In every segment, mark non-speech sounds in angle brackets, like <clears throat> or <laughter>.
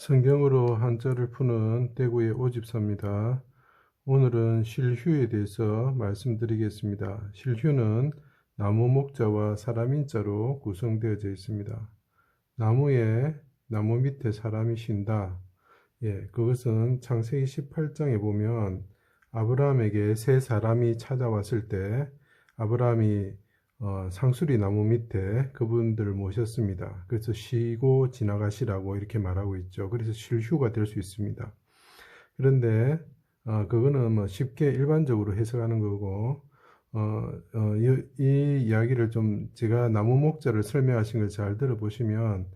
성경으로 한자를 푸는 대구의 오집사입니다. 오늘은 실휴에 대해서 말씀드리겠습니다. 실휴는 나무 목자와 사람 인자로 구성되어져 있습니다. 나무에 나무 밑에 사람이 쉰다. 예, 그것은 창세기 18장에 보면 아브라함에게 세 사람이 찾아왔을 때 아브라함이 어, 상수리 나무 밑에 그분들을 모셨습니다. 그래서 쉬고 지나가시라고 이렇게 말하고 있죠. 그래서 실휴가 될 수 있습니다. 그런데 어, 그거는 뭐 쉽게 일반적으로 해석하는 거고 어, 어, 이, 이, 이야기를 좀 제가 나무 목자를 설명하신 걸 잘 들어보시면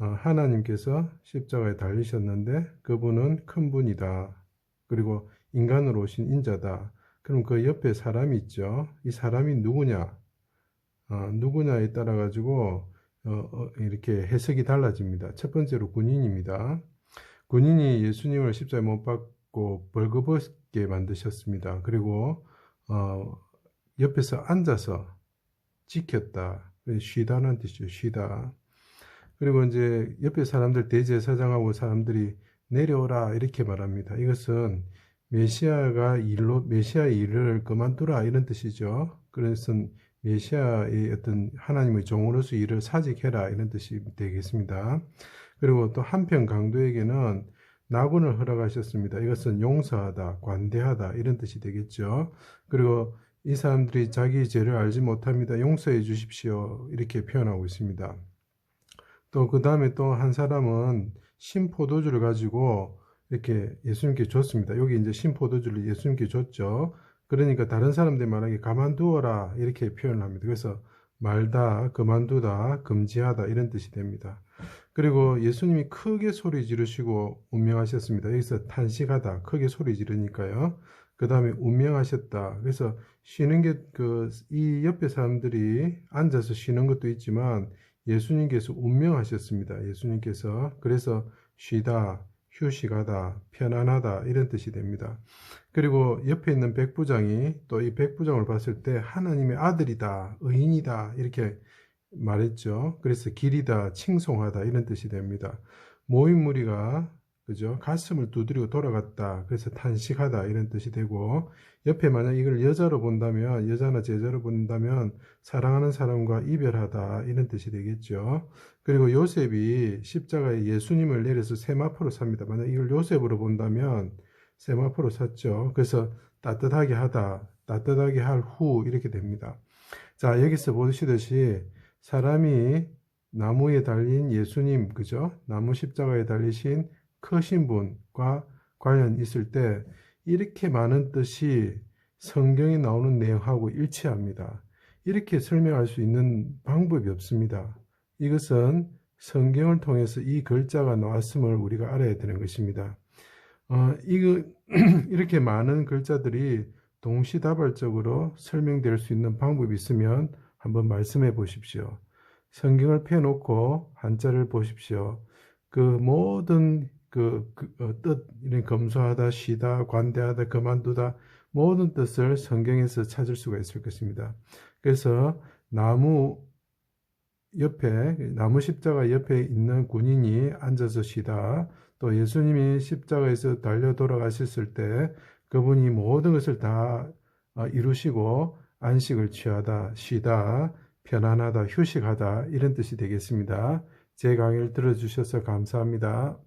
어, 하나님께서 십자가에 달리셨는데 그분은 큰 분이다. 그리고 인간으로 오신 인자다. 그럼 그 옆에 사람이 있죠. 이 사람이 누구냐? 어, 누구냐에 따라 가지고 어, 어, 이렇게 해석이 달라집니다. 첫 번째로 군인입니다. 군인이 예수님을 십자에 못 박고 벌거벗게 만드셨습니다. 그리고 어, 옆에서 앉아서 지켰다. 쉬다는 뜻이죠. 쉬다. 그리고 이제 옆에 사람들 대제사장하고 사람들이 내려오라 이렇게 말합니다. 이것은 메시아가 일로 메시아의 일을 그만두라 이런 뜻이죠. 그래서 메시아의 어떤 하나님의 종으로서 일을 사직해라 이런 뜻이 되겠습니다. 그리고 또 한편 강도에게는 낙원을 허락하셨습니다. 이것은 용서하다, 관대하다 이런 뜻이 되겠죠. 그리고 이 사람들이 자기 죄를 알지 못합니다. 용서해 주십시오. 이렇게 표현하고 있습니다. 또 그 다음에 또 한 사람은 신포도주를 가지고 이렇게 예수님께 줬습니다. 여기 이제 신포도주를 예수님께 줬죠. 그러니까 다른 사람들 말하기 가만두어라 이렇게 표현을 합니다. 그래서 말다, 그만두다, 금지하다 이런 뜻이 됩니다. 그리고 예수님이 크게 소리 지르시고 운명하셨습니다. 여기서 탄식하다, 크게 소리 지르니까요. 그 다음에 운명하셨다. 그래서 쉬는 게 그 이 옆에 사람들이 앉아서 쉬는 것도 있지만 예수님께서 운명하셨습니다. 예수님께서 그래서 쉬다, 휴식하다, 편안하다 이런 뜻이 됩니다. 그리고 옆에 있는 백부장이 또 이 백부장을 봤을 때 하나님의 아들이다, 의인이다 이렇게 말했죠. 그래서 길이다, 칭송하다 이런 뜻이 됩니다. 모인 무리가 그죠? 가슴을 두드리고 돌아갔다. 그래서 탄식하다 이런 뜻이 되고 옆에 만약 이걸 여자로 본다면 여자나 제자로 본다면 사랑하는 사람과 이별하다 이런 뜻이 되겠죠. 그리고 요셉이 십자가에 예수님을 내려서 세마포로 삽니다. 만약 이걸 요셉으로 본다면 세마포로 샀죠. 그래서 따뜻하게 하다, 따뜻하게 할 후 이렇게 됩니다. 자 여기서 보시듯이 사람이 나무에 달린 예수님 그죠? 나무 십자가에 달리신 크신 분과 관련 있을 때 이렇게 많은 뜻이 성경에 나오는 내용하고 일치합니다. 이렇게 설명할 수 있는 방법이 없습니다. 이것은 성경을 통해서 이 글자가 나왔음을 우리가 알아야 되는 것입니다. 어, 이거, <clears throat> 이렇게 많은 글자들이 동시다발적으로 설명될 수 있는 방법이 있으면 한번 말씀해 보십시오. 성경을 펴놓고 한자를 보십시오. 그 모든 그, 그 어, 뜻, 이런 검소하다, 쉬다, 관대하다, 그만두다, 모든 뜻을 성경에서 찾을 수가 있을 것입니다. 그래서 나무 옆에, 나무 십자가 옆에 있는 군인이 앉아서 쉬다, 또 예수님이 십자가에서 달려 돌아가셨을 때 그분이 모든 것을 다 어, 이루시고 안식을 취하다, 쉬다, 편안하다, 휴식하다, 이런 뜻이 되겠습니다. 제 강의를 들어주셔서 감사합니다.